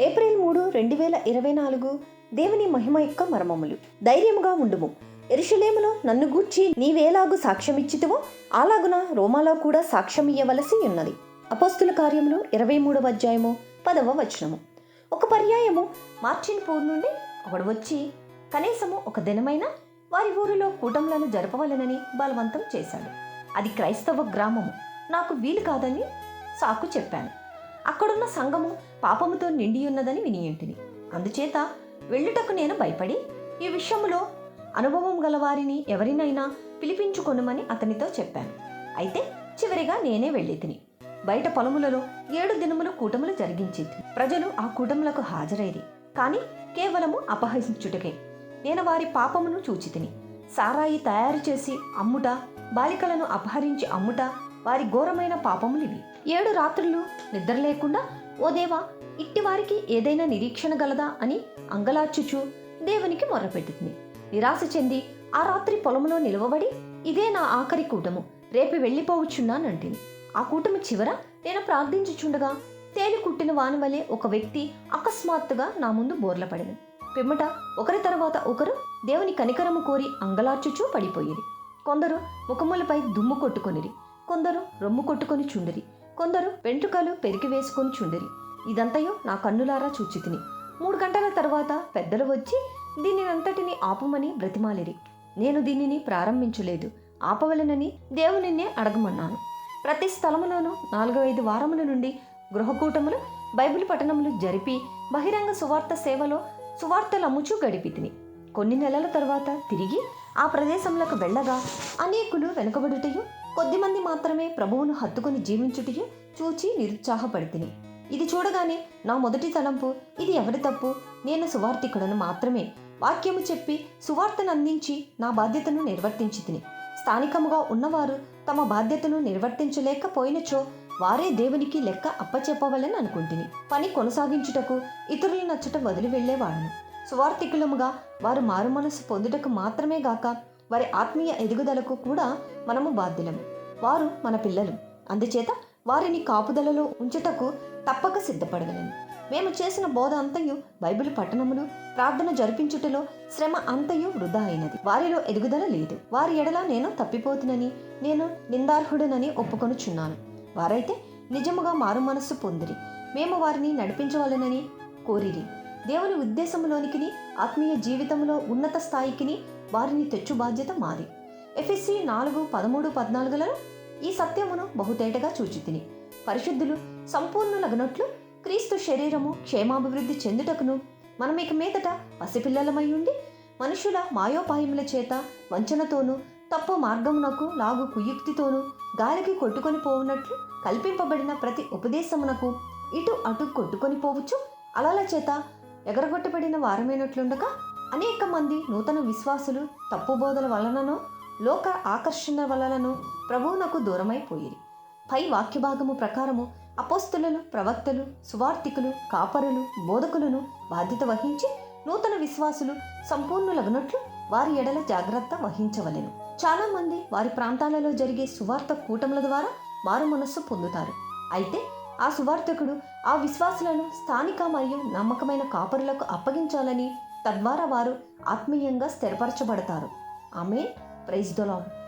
April మూడు రెండు వేల ఇరవై నాలుగు దేవుని మహిమ యొక్క మర్మములు. ధైర్యముగా ఉండుము. ఎరుషలేములో నన్ను గూర్చి నీవేలాగు సాక్ష్యమిచ్చితివో అలాగున రోమాలో కూడా సాక్ష్యం ఇయ్యవలసి ఉన్నది. అపోస్తుల కార్యములు ఇరవై మూడవ అధ్యాయము పదవ వచనము. ఒక పర్యాయము మార్చిన్పూర్ నుండి ఒకడు వచ్చి కనీసము ఒక దినమైన వారి ఊరిలో కూటములను జరపవలెనని బలవంతం చేశాడు. అది క్రైస్తవ గ్రామము. నాకు వీలు కాదని సాకు చెప్పాను. అక్కడున్న సంఘము పాపముతో నిండి ఉన్నదని వినియింటిని. అందుచేత వెళ్ళుటకు నేను భయపడి ఈ విషయములో అనుభవం గలవారిని ఎవరినైనా పిలిపించుకొనుమని అతనితో చెప్పాను. అయితే చివరిగా నేనే వెళ్ళి తిని బయట పొలములలో ఏడు దినములు కూటములు జరిగించి ప్రజలు ఆ కూటములకు హాజరైరి. కానీ కేవలము అపహసించుటకే నేను వారి పాపమును చూచి తిని సారాయి తయారు చేసి అమ్ముట బాలికలను అపహరించి అమ్ముట వారి ఘోరమైన పాపములివి. ఏడు రాత్రులు నిద్ర లేకుండా ఓ దేవా ఇట్టివారికి ఏదైనా నిరీక్షణ గలదా? అని అంగలార్చుచు దేవునికి మొర్రపెట్టింది. నిరాశ చెంది ఆ రాత్రి పొలంలో నిలవబడి ఇదే నా ఆఖరి కూటము రేపు వెళ్ళిపోవచ్చున్నానంటిని. ఆ కూటమి చివర నేను ప్రార్థించుచుండగా తేలి కుట్టిన వాని వలె ఒక వ్యక్తి అకస్మాత్తుగా నా ముందు బోర్ల పడిన పిమ్మట ఒకరి తర్వాత ఒకరు దేవుని కనికరము కోరి అంగలార్చుచూ పడిపోయిరి. కొందరు ముఖములపై దుమ్ము కొట్టుకొనిరి కొందరు రొమ్ము కొట్టుకొని చుండిరి. కొందరు వెంట్రుకలు పెరిగి వేసుకొని చుండిరి. ఇదంతయో నా కన్నులారా చూచితిని. మూడు గంటల తర్వాత పెద్దలు వచ్చి దీనినంతటిని ఆపమని బ్రతిమాలిరి. నేను దీనిని ప్రారంభించలేదు. ఆపవలనని దేవునిన్నే అడగమన్నాను. ప్రతి స్థలములోనూ నాలుగు ఐదు వారముల నుండి గృహకూటములు బైబిల్ పఠనములు జరిపి బహిరంగ సువార్త సేవలో సువార్తలు అమ్ముచూ గడిపితిని. కొన్ని నెలల తర్వాత తిరిగి ఆ ప్రదేశంలోకి వెళ్ళగా అనేకులు వెనుకబడుటయు కొద్దిమంది మాత్రమే ప్రభువును హత్తుకుని జీవించుటయు చూచి నిరుత్సాహపడితిని. ఇది చూడగానే నా మొదటి తలంపు ఇది ఎవరి తప్పు? నేను సువార్థికుడను మాత్రమే. వాక్యము చెప్పి సువార్తను అందించి నా బాధ్యతను నిర్వర్తించి తిని స్థానికముగా ఉన్నవారు తమ బాధ్యతను నిర్వర్తించలేకపోయినచో వారే దేవునికి లెక్క అప్పచెప్పవలని అనుకుంటుని. పని కొనసాగించుటకు ఇతరులు నచ్చట వదిలి వెళ్ళేవాడును సువార్థికులముగా వారు మారుమనసు పొందుటకు మాత్రమే గాక వారి ఆత్మీయ ఎదుగుదలకు కూడా మనము బాధ్యులము. వారు మన పిల్లలు. అందుచేత వారిని కాపుదలలో ఉంచుటకు తప్పక సిద్ధపడగలను. మేము చేసిన బోధ అంతయు బైబిల్ పట్టణములు ప్రార్థన జరిపించుటలో శ్రమ అంతయు వృధా అయినది. వారిలో ఎదుగుదల లేదు. వారి ఎడల నేను తప్పిపోతునని నేను నిందార్హుడనని ఒప్పుకొనుచున్నాను. వారైతే నిజముగా మారు మనస్సు పొందిరి. మేము వారిని నడిపించవలనని కోరిరి. దేవుని ఉద్దేశంలోనికి ఆత్మీయ జీవితంలో ఉన్నత స్థాయికిని వారిని తెచ్చు బాధ్యత మాది. ఎఫ్ఎస్సి నాలుగు పదమూడు పద్నాలుగులలో ఈ సత్యమును బహుతేటగా చూచితిని. పరిశుద్ధులు సంపూర్ణులగనట్లు క్రీస్తు శరీరము క్షేమాభివృద్ధి చెందుటకును మనమిక మీదట పసిపిల్లలమై ఉండి మనుషుల మాయోపాయముల చేత వంచనతోనూ తప్పు మార్గమునకు లాగు కుయుక్తితోనూ గాలికి కొట్టుకొని పోవునట్లు కల్పింపబడిన ప్రతి ఉపదేశమునకు ఇటు అటు కొట్టుకొని పోవచ్చు అలల చేత ఎగరగొట్టబడిన వారమైనట్లుండగా అనేక మంది నూతన విశ్వాసులు తప్పు బోధల వలననో లోక ఆకర్షణ వలనను ప్రభువునకు దూరమైపోయిరి. పై వాక్యభాగము ప్రకారము అపోస్తులను ప్రవక్తలు సువార్థికులు కాపరులు బోధకులను బాధ్యత వహించి నూతన విశ్వాసులు సంపూర్ణులగునట్లు వారి ఎడల జాగ్రత్త వహించవలెను. చాలా మంది వారి ప్రాంతాలలో జరిగే సువార్త కూటముల ద్వారా మారు మనస్సు పొందుతారు. అయితే ఆ సువార్థకుడు ఆ విశ్వాసులను స్థానిక మరియు నమ్మకమైన కాపరులకు అప్పగించాలని తద్వారా వారు ఆత్మీయంగా స్థిరపరచబడతారు. ఆమె ప్రైజ్ ద లార్డ్